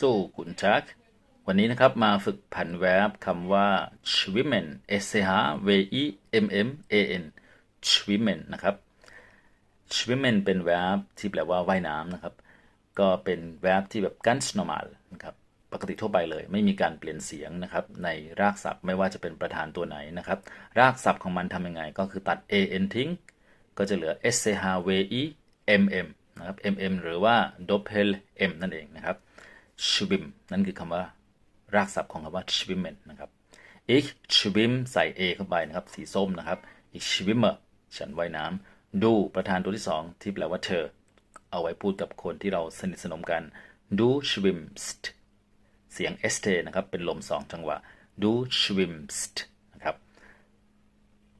So guten Tag วันนี้นะครับมาฝึกผันแวบคำว่า schwimmen s c h w i m m a n schwimmen นะครับ schwimmen เป็นแวบที่แปลว่าว่ายน้ำนะครับ ก็เป็นแวบที่แบบ ganz normal นะครับปกติทั่วไปเลย ไม่มีการเปลี่ยนเสียงนะครับ ในรากศัพท์ไม่ว่าจะเป็นประธานตัวไหนนะครับ รากศัพท์ของมันทำยังไง ก็คือตัด an ทิ้ง ก็จะเหลือ s c h w i m m นะครับ m m หรือว่า doppel m นั่นเองนะครับ schwim นั่นคือคำว่ารากศัพท์ของคำว่า schwimmen นะครับ ich schwimm ใส่ a เข้าไปนะครับ สีส้มนะครับ ich schwimme ฉันว่ายน้ำ du ประธานตัวที่สองที่แปลว่าเธอ เอาไว้พูดกับคนที่เราสนิทสนมกัน du swimst เสียง st นะครับ เป็นลมสองจังหวะ du swimst นะครับ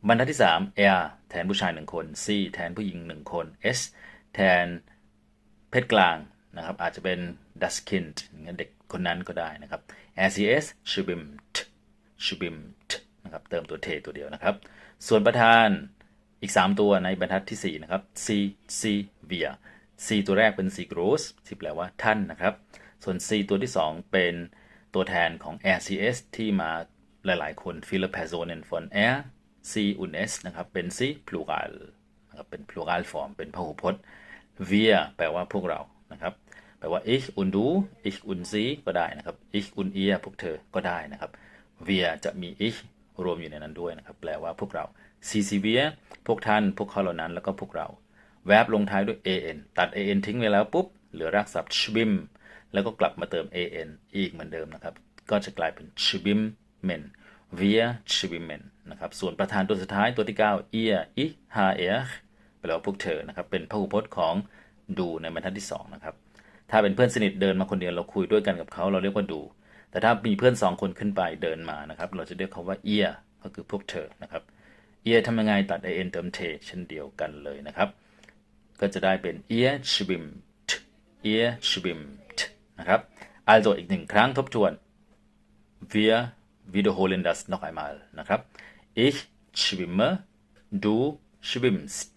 บรรทัดที่ 3 er แทนผู้ชายหนึ่งคน c แทนผู้หญิงหนึ่งคน s แทนเพศกลางนะครับ อาจจะเป็น das Kind งเงี้ยเด็กคนนั้นก็ได้นะครับ RCS schwimmt schwimmt นะครับเติมตัวเทตัวเดียวนะครับ ส่วนประธานอีก 3 ตัวในบรรทัดที่ 4 นะครับ c c wir c ตัวแรกเป็น c groß ที่แปลว่าท่านนะครับ ส่วน c ตัวที่ 2 เป็นตัวแทนของ RCS ที่มาหลายๆ คน viele Personen von R C und S นะครับ เป็น C plural นะครับเป็น plural form เป็นพหูพจน์ wir แปลว่าพวกเรานะครับ แปลว่า ich und du ich und sie ก็ได้นะครับ ich und ihr พวกเธอก็ได้นะครับ wir จะมี ich รวมอยู่ในนั้นด้วยนะครับ แปลว่าพวกเรา sie sie wir พวกท่าน พวกเขาเหล่านั้นแล้วก็พวกเรา verb ลงท้ายด้วย an ตัด an ทิ้งไปแล้วปุ๊บ เหลือรากศัพท์ schwim แล้วก็กลับมาเติม an อีกเหมือนเดิมนะครับ ก็จะกลายเป็น schwimmen wir schwimmen นะครับ ส่วนประธานตัวสุดท้ายตัวที่ 9 ihr ich her แปลว่าพวกเธอนะครับ เป็นพหูพจน์ของดูในบรรทัดที่ 2 นะครับ ถ้าเป็นเพื่อนสนิทเดินมาคนเดียวเราคุยด้วยกันกับเขาเราเรียกว่าดู แต่ถ้ามีเพื่อนสองคนขึ้นไปเดินมานะครับ เราจะเรียกเขาว่า ear ก็คือพวกเธอนะครับ ear ทำยังไงตัด an เติม t เช่นเดียวกันเลยนะครับ ก็จะได้เป็น ear schwimmt ear schwimmt นะครับ also อีกหนึ่งครั้งทบทวน wir wiederholen das noch einmal นะครับ ich schwimme du schwimmst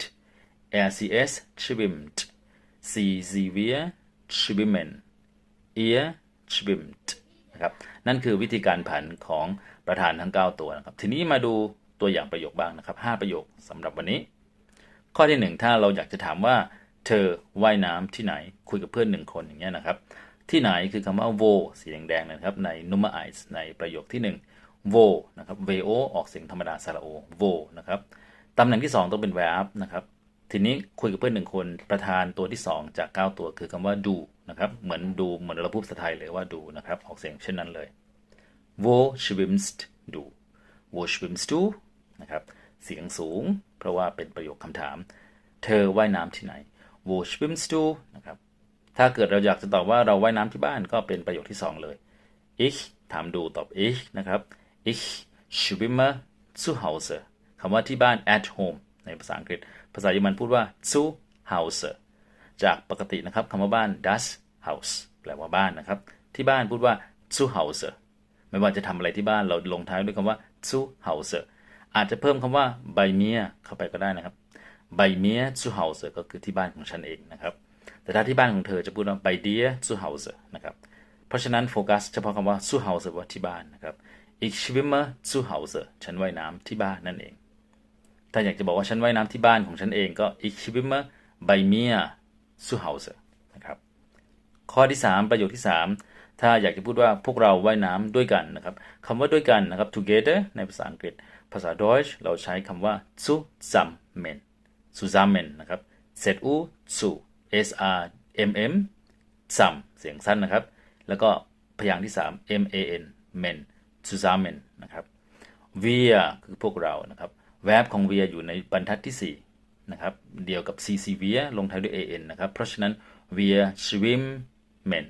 RCS schwimmt Sie sie wir schwimmen ihr schwimmt นะครับนั่นคือวิธีการผันของประธานทั้ง 9 ตัวนะครับ ทีนี้มาดูตัวอย่างประโยคบ้างนะครับ 5 ประโยคสำหรับวันนี้ ข้อที่ 1 ถ้าเราอยากจะถามว่า เธอว่ายน้ำที่ไหนคุยกับเพื่อนหนึ่งคนอย่างเงี้ยนะครับ ที่ไหนคือคำว่า wo สีแดงๆนะครับใน nummer 1ในประโยคที่ 1 wo นะครับ vo ออกเสียงธรรมดาสระโอ wo นะครับตำแหน่งที่ 2 ต้องเป็น verb นะครับ ทีนี้คุยกับเพื่อนหนึ่งคนประธานตัวที่ 2 จาก 9 ตัวคือคำว่าดูนะครับเหมือนดูเหมือนเราพูดภาษาไทยเลยว่าดูนะครับออกเสียงเช่นนั้นเลย wo schwimmst du wo schwimmst du นะครับเสียงสูง เพราะว่าเป็นประโยคคำถาม เธอว่ายน้ำที่ไหน wo schwimmst du นะครับถ้าเกิดเราอยากจะตอบว่าเราว่ายน้ำที่บ้านก็เป็นประโยคที่ 2 เลย ich ถามดูตอบ ich นะครับ ich schwimme zu Hause คำว่าที่บ้าน at home ในภาษาอังกฤษ ภาษาเยอรมันพูดว่า zu Hause จากปกตินะครับคำว่าบ้าน das Haus แปลว่าบ้านนะครับ ที่บ้านพูดว่า zu Hause ไม่ว่าจะทำอะไรที่บ้านเราลงท้ายด้วยคำว่า zu Hause อาจจะเพิ่มคำว่า bei mir เข้าไปก็ได้นะครับ bei mir zu Hause ก็คือที่บ้านของฉันเองนะครับ แต่ถ้าที่บ้านของเธอจะพูดว่า bei dir zu Hause นะครับ เพราะฉะนั้นโฟกัสเฉพาะคำว่า zu Hause ว่าที่บ้านนะครับ ich schwimme zu Hause ฉันว่ายน้ำที่บ้านนั่นเอง ถ้าอยากจะบอกว่าฉันว่ายน้ำที่บ้านของฉันเองก็ ich schwimme bei mir zu Hause นะครับ ข้อที่ 3 ประโยคที่ 3 ถ้าอยากจะพูดว่าพวกเราว่ายน้ำด้วยกันนะครับคำว่าด้วยกันนะครับ together ในภาษาอังกฤษ ภาษา Deutsch เราใช้คำว่า zusammen zusammen นะครับ z u zu s r m m zum เสียงสั้นนะครับ แล้วก็พยางค์ที่ 3 m a n men zusammen นะครับ wir คือพวกเรานะครับ verb ของ wir อยู่ในบรรทัดที่4นะครับเดียวกับ cc wir ลงท้ายด้วย an นะครับ เพราะฉะนั้น wir schwimmen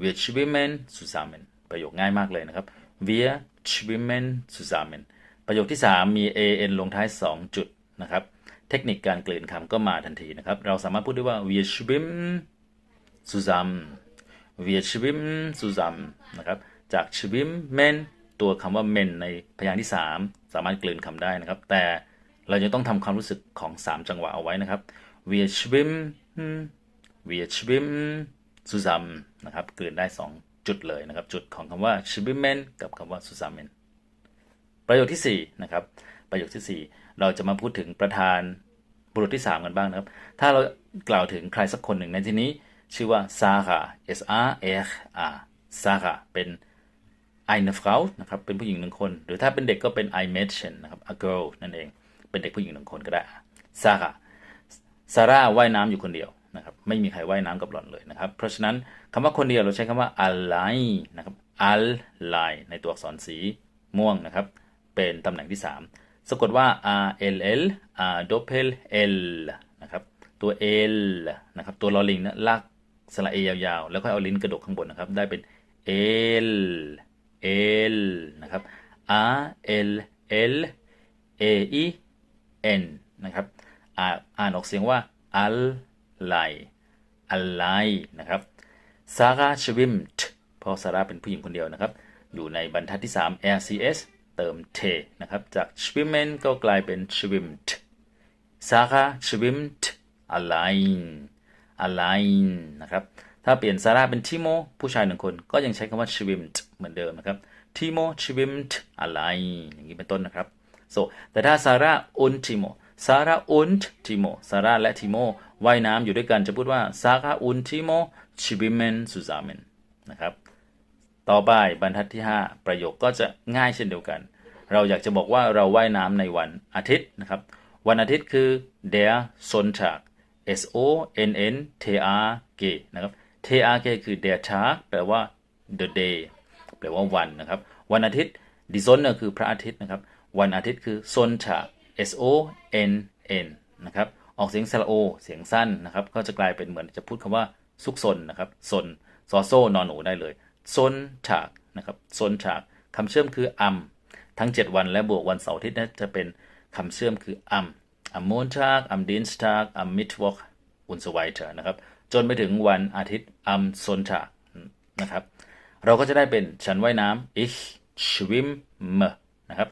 wir schwimmen zusammen ประโยคง่ายมากเลยนะครับ wir schwimmen zusammen ประโยคที่ 3 มี an ลงท้าย 2 จุดนะครับเทคนิคการกลืนคำก็มาทันทีนะครับ เราสามารถพูดได้ว่า wir schwimmen zusammen wir schwimmen zusammen นะครับ จาก schwimmen ตัวคำว่า men ในพยางค์ที่ 3 สามารถกลืนคำได้นะครับ แต่เราจะต้องทำความรู้สึกของ 3 จังหวะเอาไว้นะครับ wir schwimmen wir schwimmen zusammen นะครับกลืนได้จุดเลยนะครับ จุดของคำว่า schwimmen กับคำว่า zusammen ประโยคที่ 4 นะครับ ประโยคทีสี่ 4 เราจะมาพูดถึงประธานบุรุษที่ 3 กันบ้างนะครับ ถ้าเรากล่าวถึงใครสักคนหนึ่งในที่นี้ ชื่อว่า Sarah S R R A Sarah เป็น eine Frau นะครับ เป็นผู้หญิงหนึ่งคน หรือถ้าเป็นเด็กก็เป็น ein Mädchen นะครับ a girl นั่นเอง เป็นเด็กผู้หญิงหนึ่งคนก็ได้ Sarah ซาร่าว่ายน้ำอยู่คนเดียวนะครับ ไม่มีใครว่ายน้ำกับหล่อนเลยนะครับ เพราะฉะนั้นคำว่าคนเดียวเราใช้คำว่า allein นะครับ allein ในตัวอักษรสีม่วงนะครับ เป็นตำแหน่งที่ 3 สะกดว่า r l l r doppel l นะครับ ตัว l นะครับ ตัวลอลิงนะลากสระเอยาวๆ แล้วค่อยเอาลิ้นกระดกข้างบนนะครับ ได้เป็น l l นะครับ r l l a e n นะครับ อ่าอ่านออกเสียงว่าอะไรอะไรนะครับซาร่าชวิมต์เพราะซาร่าเป็นผู้หญิงคนเดียวนะครับ อยู่ในบรรทัดที่ 3 RCS เติม t นะครับ จาก swimmen ก็กลายเป็น swimt Sarah swimt allein allein นะครับ ถ้าเปลี่ยนซาร่าเป็นทิโมผู้ชายหนึ่งคน ก็ยังใช้คำว่า schwimmt เหมือนเดิมนะครับทิโม schwimmt allein อย่างนี้เป็นต้นนะครับ so แต่ถ้าซาร่า und Timo ซาร่า und Timo ซาร่าและทิโมว่ายน้ำอยู่ด้วยกันจะพูดว่าซาร่า und Timo schwimmen zusammen นะครับ ต่อไปบรรทัดที่ 5 ประโยคก็จะง่ายเช่นเดียวกัน เราอยากจะบอกว่าเราว่ายน้ำในวันอาทิตย์นะครับ วันอาทิตย์คือ der Sonntag S O N N T R G นะครับ T R G คือ der Tag แปลว่า the day แปลว่าวันนะครับ วันอาทิตย์ die Sonne คือพระอาทิตย์นะครับ วันอาทิตย์คือ Sonntag S O N N นะครับออกเสียงสระโอ เสียงสั้นนะครับ ก็จะกลายเป็นเหมือนจะพูดคำว่าซุกซนนะครับซนซอโซนอนหนูได้เลยซนฉากนะครับซนฉากคำเชื่อมคืออัมทั้ง 7 วันและบวกวันเสาร์อาทิตย์นะจะเป็นคำเชื่อมคืออัมอัมมนทากอัมดินสตากอัมมิทวอกอุนสไวเตอร์นะครับ จนไปถึงวันอาทิตย์อัมซนฉานะครับ เราก็จะได้เป็นฉันว่ายน้ำ ich schwimme นะครับ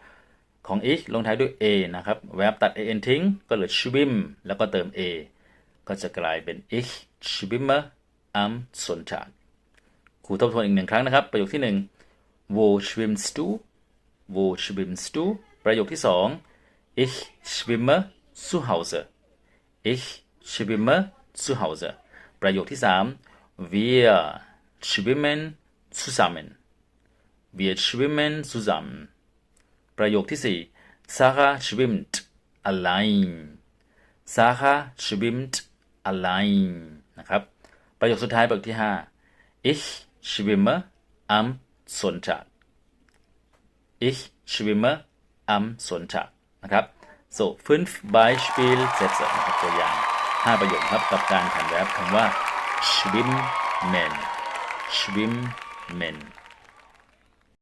ของ ich ลงท้ายด้วย a นะครับ verb ตัด an ทิ้ง ก็เหลือ schwimm แล้วก็เติม a ก็จะกลายเป็น ich schwimme am Sonntag ครูทบทวนอีกหนึ่งครั้งนะครับ ประโยคที่หนึ่ง wo schwimmst du wo schwimmst du ประโยคที่สอง ich schwimme zu Hause ich schwimme zu Hause ประโยคที่สาม wir schwimmen zusammen wir schwimmen zusammen ประโยคที่สี่ Sarah schwimmt allein Sarah schwimmt allein นะครับ ประโยคสุดท้ายประโยคที่ห้า Ich schwimme am Sonntag Ich schwimme am Sonntag นะครับ so fünf Beispielsätze นะครับตัวอย่าง 5 ประโยคครับกับการขันแวบคำว่า swimmen swimmen